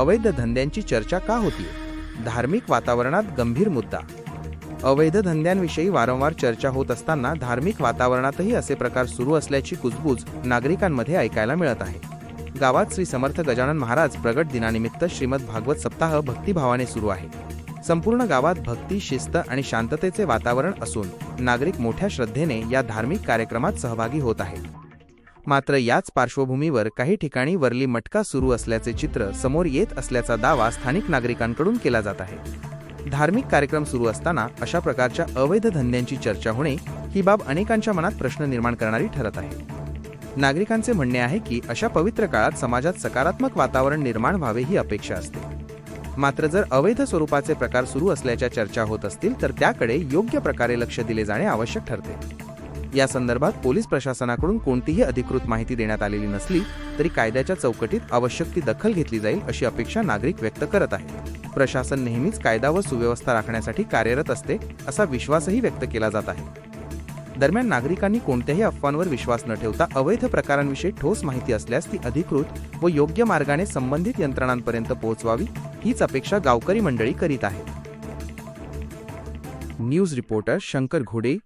अवैध धंद्यांची चर्चा का होतीये धार्मिक वातावरणात गंभीर मुद्दा. अवैध धंद्यांविषयी वारंवार चर्चा होत असताना धार्मिक वातावरणातही असे प्रकार सुरू असल्याची कुजबूज नागरिकांमध्ये ऐकायला मिळत आहे. गावात श्री समर्थ गजानन महाराज प्रगट दिनानिमित्त श्रीमद भागवत सप्ताह भक्तिभावाने सुरू आहे. संपूर्ण गावात भक्ती शिस्त आणि शांततेचे वातावरण असून नागरिक मोठ्या श्रद्धेने या धार्मिक कार्यक्रमात सहभागी होत आहेत. मात्र याच पार्श्वभूमीवर काही ठिकाणी वरली मटका सुरू असल्याचे चित्र समोर येत असल्याचा दावा स्थानिक नागरिकांकडून केला जात आहे. धार्मिक कार्यक्रम सुरू असताना अशा प्रकारच्या अवैध धंद्यांची चर्चा होणे ही बाब अनेकांच्या मनात प्रश्न निर्माण करणारी ठरत आहे. नागरिकांचे म्हणणे आहे की अशा पवित्र काळात समाजात सकारात्मक वातावरण निर्माण व्हावे ही अपेक्षा असते. मात्र जर अवैध स्वरूपाचे प्रकार सुरू असल्याच्या चर्चा होत असतील तर त्याकडे योग्य प्रकारे लक्ष दिले जाणे आवश्यक ठरते. या संदर्भात पोलीस प्रशासनाकडून कोणतीही अधिकृत माहिती देण्यात आलेली नसली तरी कायद्याच्या चौकटीत आवश्यक ती दखल घेतली जाईल अशी अपेक्षा नागरिक व्यक्त करत आहेत. प्रशासन नेहमीच कायदा व सुव्यवस्था राखण्यासाठी कार्यरत असते असा विश्वासही व्यक्त केला जात आहे. दरम्यान नागरिकांनी कोणत्याही अफवांवर विश्वास न ठेवता अवैध प्रकारांविषयी ठोस माहिती असल्यास ती अधिकृत व योग्य मार्गाने संबंधित यंत्रणांपर्यंत पोहोचवावी हीच अपेक्षा गावकरी मंडळी करीत आहे न्यूज रिपोर्टर शंकर घोडे